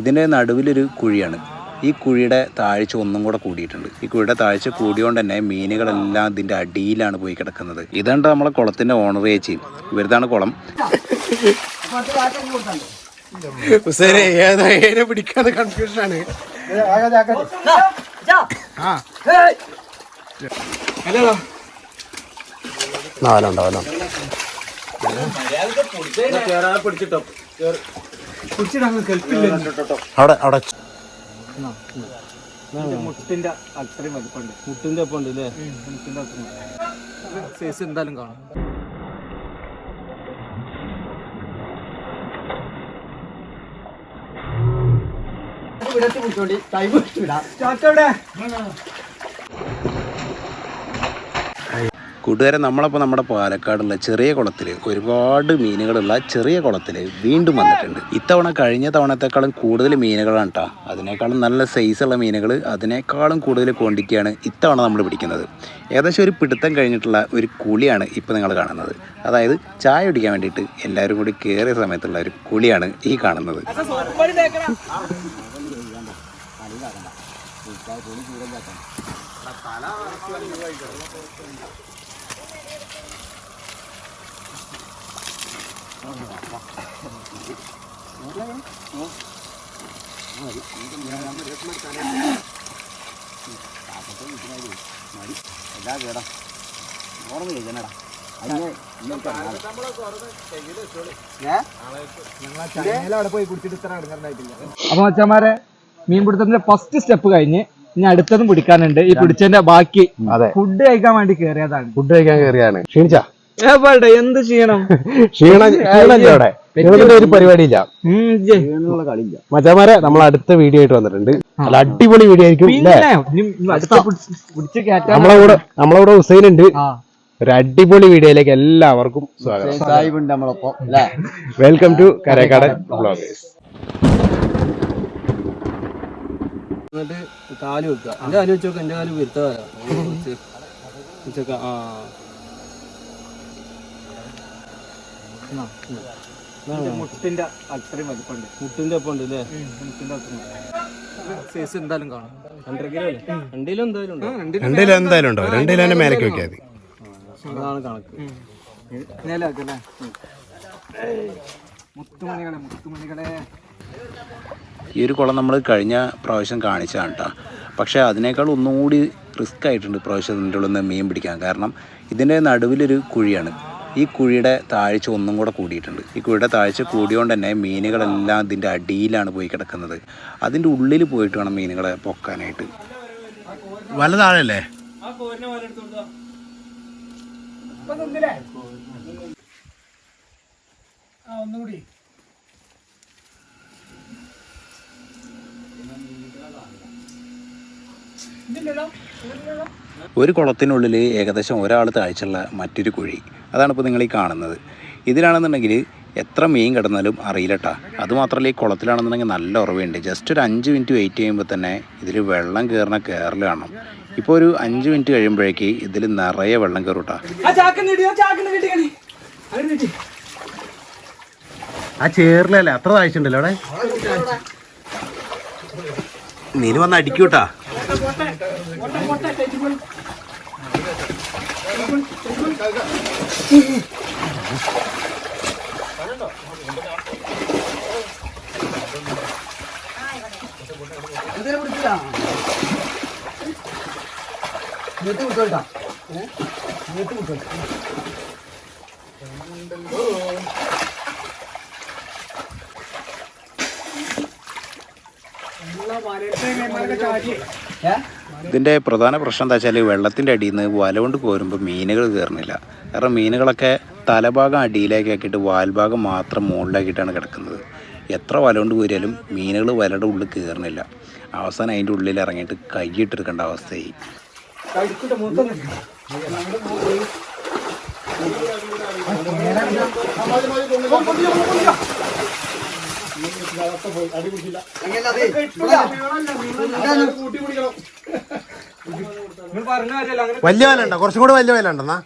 ഇതിന്റെ നടുവിലൊരു കുഴിയാണ്. ഈ കുഴിയുടെ താഴ്ച ഒന്നും കൂടെ കൂടിയിട്ടുണ്ട്. ഈ കുഴിയുടെ താഴ്ച കൂടിയോണ്ട് തന്നെ മീനുകളെല്ലാം ഇതിന്റെ അടിയിലാണ് പോയി കിടക്കുന്നത്. ഇതുണ്ട് നമ്മളെ കുളത്തിന്റെ ഓണർ ചേച്ചി ഇവരുതാണ് കുളം. പിടിക്കാതെ കൺഫ്യൂഷൻ ആണ്. നാലുണ്ടോ? വല്ലോ അവിടെ അവിടെ. മുട്ടിന്റെ അത്രയും വലിപ്പമുണ്ട്. മുട്ടിന്റെ ഒപ്പം ഉണ്ട് അല്ലേ മുട്ടിന്റെ അത്രയും സൈസ് എന്തായാലും കാണും. കൂട്ടുകാരെ നമ്മളപ്പോൾ നമ്മുടെ പാലക്കാടുള്ള ചെറിയ കുളത്തിൽ ഒരുപാട് മീനുകളുള്ള ചെറിയ കുളത്തിൽ വീണ്ടും വന്നിട്ടുണ്ട്. ഇത്തവണ കഴിഞ്ഞ തവണത്തെക്കാളും കൂടുതൽ മീനുകളാണ് കേട്ടോ അതിനേക്കാളും നല്ല സൈസുള്ള മീനുകൾ അതിനേക്കാളും കൂടുതൽ ക്വാണ്ടിറ്റിയാണ് ഇത്തവണ നമ്മൾ പിടിക്കുന്നത്. ഏകദേശം ഒരു പിടുത്തം കഴിഞ്ഞിട്ടുള്ള ഒരു കുളിയാണ് ഇപ്പോൾ നിങ്ങൾ കാണുന്നത്. അതായത് ചായ കുടിക്കാൻ വേണ്ടിയിട്ട് എല്ലാവരും കൂടി കയറിയ സമയത്തുള്ള ഒരു കുളിയാണ് ഈ കാണുന്നത്. അപ്പൊ അച്ഛന്മാരെ മീൻപിടുത്തത്തിന്റെ ഫസ്റ്റ് സ്റ്റെപ്പ് കഴിഞ്ഞ് ഇനി അടുത്തതും പിടിക്കാനുണ്ട്. ഈ പിടിച്ചതിന്റെ ബാക്കി ഫുഡ് കഴിക്കാൻ വേണ്ടി കേറിയതാണ്. ഫുഡ് കഴിക്കാൻ കേറിയാണ്. ക്ഷീണിച്ചാ? എന്ത് ചെയ്യണം ക്ഷീണ ക്ഷീണല്ല അവിടെ. ക്ഷീണത്തിന്റെ ഒരു പരിപാടിയില്ല. മച്ചാമാരെ നമ്മൾ അടുത്ത വീഡിയോ ആയിട്ട് വന്നിട്ടുണ്ട്. നല്ല അടിപൊളി വീഡിയോ ആയിരിക്കും നമ്മളെ കൂടെ നമ്മളെ കൂടെ ഹുസൈൻ ഉണ്ട് ഒരു അടിപൊളി വീഡിയോയിലേക്ക് എല്ലാവർക്കും സ്വാഗതം. സാഹിബുണ്ട് നമ്മളൊപ്പം അല്ലേ? വെൽക്കം ടു കരക്കാടൻ ബ്ലോഗേഴ്സ് എന്നിട്ട് കാൽ വെക്കുക. എന്റെ കാൽ വെച്ചോക്ക എന്റെ കാൽ വരുത്താ കാല ആ. മുട്ടിന്റെ അത്രയും വലിപ്പമുണ്ട്. മുട്ടിന്റെ ഒപ്പം ഉണ്ട് അല്ലേ മുട്ടിന്റെ സൈസ് എന്തായാലും കാണും. രണ്ടര കിലോ അല്ലേ? രണ്ടിലും എന്തായാലും ഉണ്ടോ? രണ്ടിലും എന്തായാലും ഉണ്ടോ? രണ്ടിലും തന്നെ മേലേക്ക് വെക്കാതെ. അതാണ് കണക്ക്. നേലാക്കല്ലേ മുത്തുമണികളെ മുത്തുമണികളെ. ഈ ഒരു കുളം നമ്മൾ കഴിഞ്ഞ പ്രാവശ്യം കാണിച്ചതാണ് കേട്ടോ പക്ഷേ അതിനേക്കാൾ ഒന്നുകൂടി റിസ്ക് ആയിട്ടുണ്ട് പ്രാവശ്യം ഇതിന്റെ ഉള്ളിൽ നിന്ന് മീൻ പിടിക്കാൻ. കാരണം ഇതിന്റെ നടുവിലൊരു കുഴിയാണ്. ഈ കുഴിയുടെ താഴ്ച ഒന്നും കൂടെ കൂടിയിട്ടുണ്ട്. ഈ കുഴിയുടെ താഴ്ച കൂടിയോണ്ട് തന്നെ മീനുകളെല്ലാം ഇതിന്റെ അടിയിലാണ് പോയി കിടക്കുന്നത്. അതിന്റെ ഉള്ളിൽ പോയിട്ട് വേണം മീനുകളെ പൊക്കാനായിട്ട്. വല താഴല്ലേ ഒരു കുളത്തിനുള്ളിൽ ഏകദേശം ഒരാൾ താഴ്ചയുള്ള മറ്റൊരു കുഴി. അതാണ് ഇപ്പോൾ നിങ്ങൾ ഈ കാണുന്നത്. ഇതിലാണെന്നുണ്ടെങ്കിൽ എത്ര മീൻ കിടന്നാലും അറിയില്ലട്ടാ. അതുമാത്രമല്ല ഈ കുളത്തിലാണെന്നുണ്ടെങ്കിൽ നല്ല ഉറവുണ്ട്. ജസ്റ്റ് ഒരു അഞ്ച് മിനിറ്റ് വെയിറ്റ് ചെയ്യുമ്പോൾ തന്നെ ഇതിൽ വെള്ളം കയറുന്ന കയറൽ കാണണം ഇപ്പോൾ ഒരു അഞ്ച് മിനിറ്റ് കഴിയുമ്പോഴേക്ക് ഇതിൽ നിറയെ വെള്ളം കയറും കേട്ടോ ആ ചേറിലല്ലേ? അത്ര താഴ്ചയുണ്ടല്ലോ അവിടെ? നീന് വന്ന് അടിക്കൂട്ടാ. എന്തേലും പിടിച്ചില്ല നീട്ടി വിട്ടോട്ടാ നീട്ടി വിട്ടോട്ടാ ഉള്ള വരട്ടെ ചാരി ഇതിന്റെ പ്രധാന പ്രശ്നം എന്താ വെച്ചാൽ വെള്ളത്തിന്റെ അടിയിൽ നിന്ന് വല കൊണ്ട് കോരുമ്പോൾ മീനുകൾ കയറുന്നില്ല കാരണം മീനുകളൊക്കെ തലഭാഗം അടിയിലേക്ക് ആക്കിയിട്ട് വാൽഭാഗം മാത്രം മുകളിലാക്കിയിട്ടാണ് കിടക്കുന്നത്. എത്ര വല കൊണ്ട് കോരിയാലും മീനുകൾ വലയുടെ ഉള്ളിൽ കയറുന്നില്ല അവസാനം അതിന്റെ ഉള്ളിൽ ഇറങ്ങിയിട്ട് കൈയിട്ടെടുക്കേണ്ട അവസ്ഥയായി. വലിയ വല ഉണ്ടോ കുറച്ചും കൂടെ വലിയ വല ഉണ്ടെന്നാ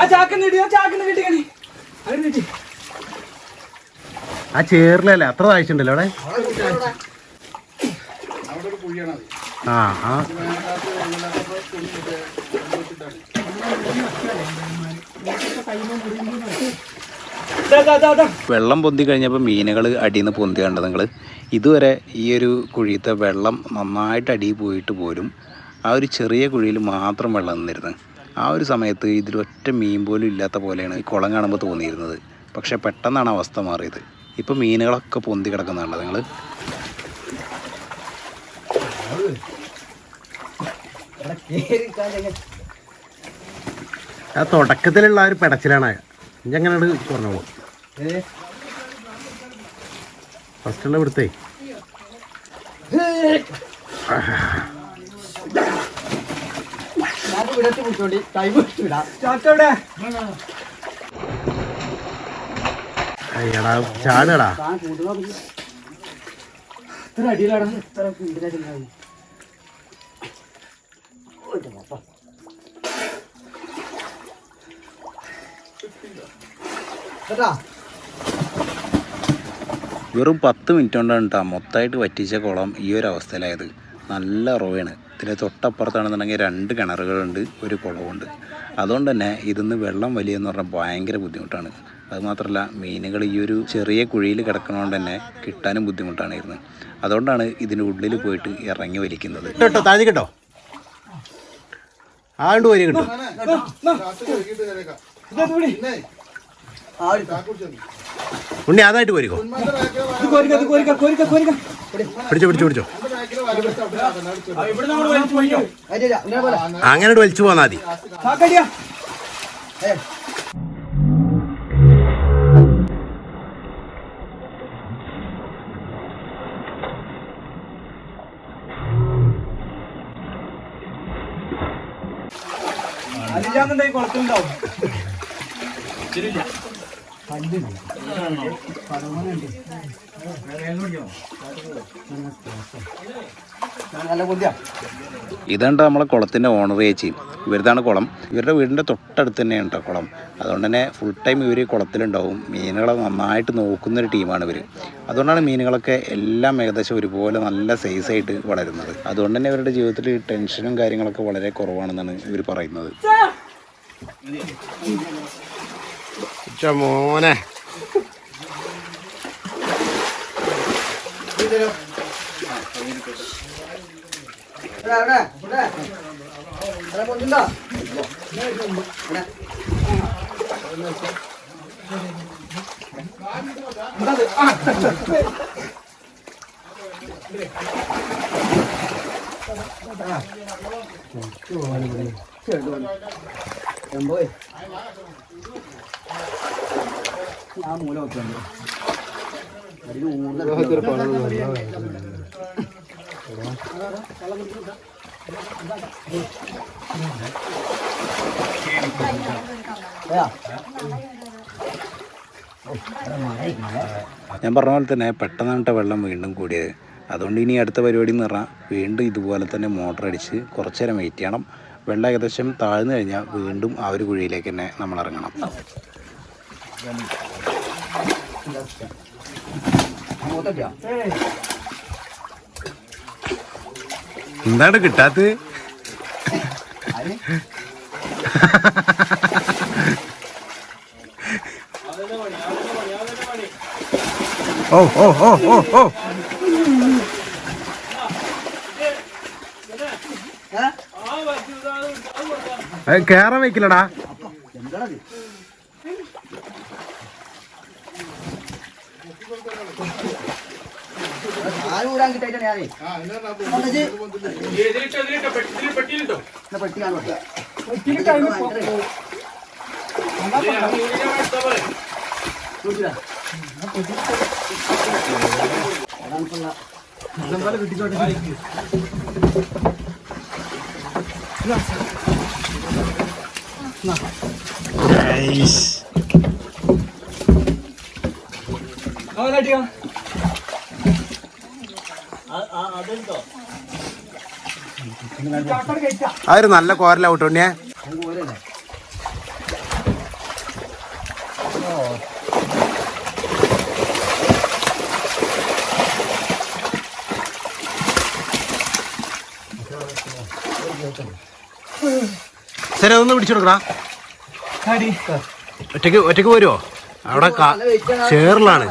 ആ ചാക്കന്ന് ഇടി ആ ചാക്കന്ന് കിട്ടിക്കണി അങ്ങനെ കിട്ടി. ആ ചേറിലല്ലേ? അത്ര താഴ്ചയുണ്ടല്ലോ അവിടെ. വെള്ളം പൊന്തി കഴിഞ്ഞപ്പോൾ മീനുകൾ അടിയിൽ നിന്ന് പൊന്തി കണ്ടത് നിങ്ങൾ ഇതുവരെ ഈ ഒരു കുഴിയത്തെ വെള്ളം നന്നായിട്ട് അടിയിൽ പോയിട്ട് പോലും ആ ഒരു ചെറിയ കുഴിയിൽ മാത്രം വെള്ളം നിന്നിരുന്നു. ആ ഒരു സമയത്ത് ഇതിൽ ഒറ്റ മീൻ പോലും ഇല്ലാത്ത പോലെയാണ് ഈ കുളം കാണുമ്പോൾ തോന്നിയിരുന്നത്. പക്ഷേ പെട്ടെന്നാണ് അവസ്ഥ മാറിയത്. ഇപ്പോൾ മീനുകളൊക്കെ പൊന്തി കിടക്കുന്നതാണ് നിങ്ങൾ ആ തുടക്കത്തിലുള്ള ഒരു പെടച്ചിലാണ് ഇങ്ങനെ പറഞ്ഞോളൂ ഫസ്റ്റുള്ള ഇവിടുത്തെ. അയ്യടാ ചാടടാ ഇത്ര അടിയിലാണ്. വെറും പത്ത് മിനിറ്റ് കൊണ്ടാണ് കേട്ടോ മൊത്തമായിട്ട് വറ്റിച്ച കുളം ഈ ഒരു അവസ്ഥയിലായത് നല്ല റോയാണ് ഇതിന്റെ തൊട്ടപ്പുറത്താണെന്നുണ്ടെങ്കിൽ രണ്ട് കിണറുകളുണ്ട് ഒരു കുളമുണ്ട് അതുകൊണ്ട് തന്നെ ഇതിന്ന് വെള്ളം വലിയെന്ന് പറഞ്ഞാൽ ഭയങ്കര ബുദ്ധിമുട്ടാണ് അതുമാത്രമല്ല മീനുകൾ ഈ ഒരു ചെറിയ കുഴിയിൽ കിടക്കണോണ്ട് തന്നെ കിട്ടാനും ബുദ്ധിമുട്ടാണിരുന്നു അതുകൊണ്ടാണ് ഇതിന്റെ ഉള്ളിൽ പോയിട്ട് ഇറങ്ങി വലിക്കുന്നത് കേട്ടോ താഴെ കേട്ടോ ആണ്ട് വരി കിട്ടും ഉണ്ണി അതായിട്ട് പോരിക്കോ കോരിക്ക കോരിക്ക കോരിക്ക കോരിക്ക. പിടിച്ചോ പിടിച്ചോ പിടിച്ചോ. അങ്ങനെ വലിച്ചു പോന്നാ മതി. അതില്ലാന്നുണ്ടെങ്കിൽ കുളത്തിലുണ്ടാവും. നല്ല ബുദ്ധിയാ ഇതാണ്ട് നമ്മളെ കുളത്തിന്റെ ഓണർ ചേച്ചി. ഇവരുതാണ് കുളം. ഇവരുടെ വീടിന്റെ തൊട്ടടുത്ത് തന്നെയാണ് കേട്ടോ കുളം. അതുകൊണ്ട് തന്നെ ഫുൾ ടൈം ഇവർ കുളത്തിലുണ്ടാവും. മീനുകളെ നന്നായിട്ട് നോക്കുന്നൊരു ടീമാണ് ഇവർ അതുകൊണ്ടാണ് മീനുകളൊക്കെ എല്ലാം ഏകദേശം ഒരുപോലെ നല്ല സൈസായിട്ട് വളരുന്നത്. അതുകൊണ്ട് തന്നെ ഇവരുടെ ജീവിതത്തിൽ ടെൻഷനും കാര്യങ്ങളൊക്കെ വളരെ കുറവാണെന്നാണ് ഇവർ പറയുന്നത്. cho mùa nè Trời ơi. Em ơi. മൂല വെക്കുന്നുണ്ട് ഞാൻ പറഞ്ഞ പോലെ തന്നെ പെട്ടെന്നാണ് വെള്ളം വീണ്ടും കൂടിയത്. അതുകൊണ്ട് ഇനി അടുത്ത പരിപാടി എന്ന് പറഞ്ഞാൽ വീണ്ടും ഇതുപോലെ തന്നെ മോട്ടർ അടിച്ച് കുറച്ചു നേരം വെയിറ്റ് ചെയ്യണം. വെള്ളം ഏകദേശം താഴ്ന്നു കഴിഞ്ഞാൽ വീണ്ടും ആ ഒരു കുഴിയിലേക്ക് തന്നെ നമ്മൾ ഇറങ്ങണം. എന്താണ് കിട്ടാത്ത ഓ ഓ ഓ ഓ ഓ. കേറാൻ കേറാൻ വെക്കില്ലടാ ഊരാൻ കിട്ടായിട്ടാണ് ഞാനേ. പെട്ടി കാണും അവനടിയാ അതൊരു നല്ല കോരല ഉണ്ണിയെ. ശരി അതൊന്ന് പിടിച്ചു കൊടുക്കടാ. ഒറ്റയ്ക്ക് ഒറ്റയ്ക്ക് വരുമോ അവിടെ ചേറിലാണ് ചേറിലാണ്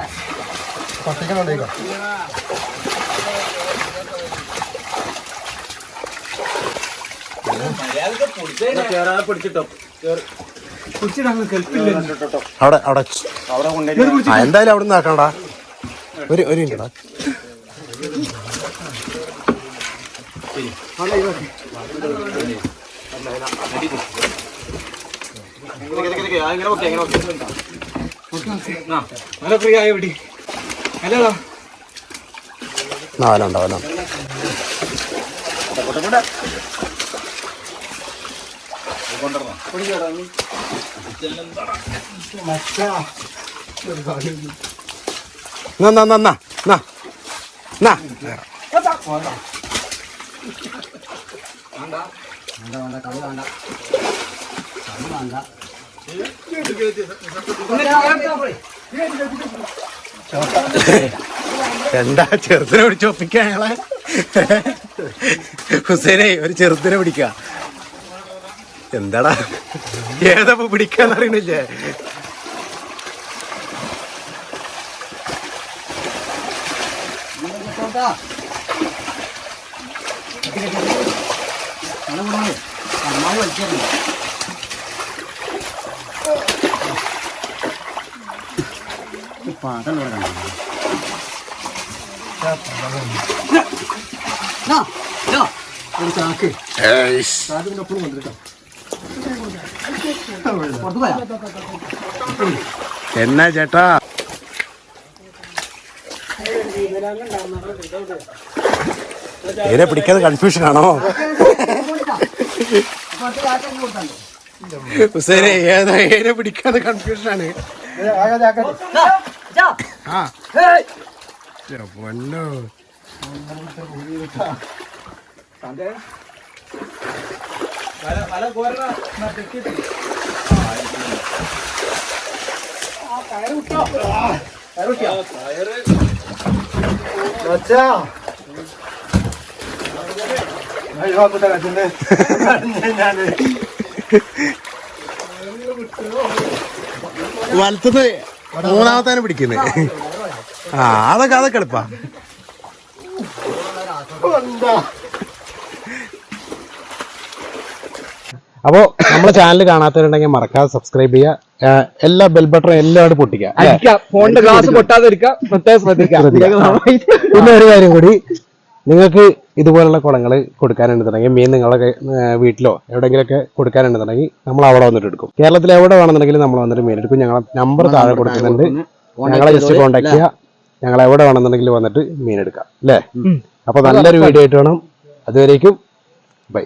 പിടിച്ചിട്ട്. അവിടെ അവിടെ. എന്തായാലും അവിടെ നിന്ന് ആക്കണടാ. ഒരു ഒരു മിനിറ്റാ നല്ല ഫ്രീ ആയ പിടി അല്ലടാ നാലുണ്ടോ അവനോ എന്നാ എന്നാ എന്നാ എന്നാ എന്നാ എന്താ ചെറുതിനെ പിടിച്ച് ഒപ്പിക്കാൻ അയാളെ ഹുസൈനെ ഒരു ചെറുതിനെ പിടിക്ക എന്താടാ? ഏതപ്പോ പിടിക്കാന്ന് അറിയണില്ലേ? എന്നാ ചേട്ടാ? ഇതിനെ പിടിക്കാതെ കൺഫ്യൂഷൻ ആണോ? ഹുസൈനെ ഏതാ ഏനെ പിടിക്കാതെ കൺഫ്യൂഷൻ ആണ്? പൊന്നോ. വലത്തുനിന്ന് മൂന്നാമത്തേനെ പിടിക്കുന്നത് ആ അതൊക്കെ അതൊക്കെ എളുപ്പാ. അപ്പോ നമ്മുടെ ചാനൽ കാണാത്തവരുണ്ടെങ്കിൽ മറക്കാതെ സബ്സ്ക്രൈബ് ചെയ്യുക. എല്ലാ ബെൽ ബട്ടണും എല്ലാവരും പൊട്ടിക്കുക? ഫോണിന്റെ ഗ്ലാസ് പൊട്ടാതിരിക്കുക പ്രത്യേകം പിന്നെ ഒരു കാര്യം കൂടി നിങ്ങൾക്ക് ഇതുപോലുള്ള കുളങ്ങൾ കൊടുക്കാനുണ്ടെന്നുണ്ടെങ്കിൽ മീൻ നിങ്ങളുടെ വീട്ടിലോ എവിടെയെങ്കിലുമൊക്കെ കൊടുക്കാനുണ്ടെന്നുണ്ടെങ്കിൽ നമ്മൾ അവിടെ വന്നിട്ട് എടുക്കും. കേരളത്തിൽ എവിടെ വേണമെന്നുണ്ടെങ്കിലും നമ്മൾ വന്നിട്ട് മീൻ എടുക്കും. ഞങ്ങളെ നമ്പർ താഴെ കൊടുക്കുന്നുണ്ട്. ഞങ്ങളെ ജസ്റ്റ് കോൺടാക്ട് ചെയ്യുക ഞങ്ങൾ എവിടെ വേണമെന്നുണ്ടെങ്കിൽ വന്നിട്ട് മീൻ എടുക്കാം അല്ലേ? അപ്പൊ നല്ലൊരു വീഡിയോ ആയിട്ട് വേണം. അതുവരേക്കും ബൈ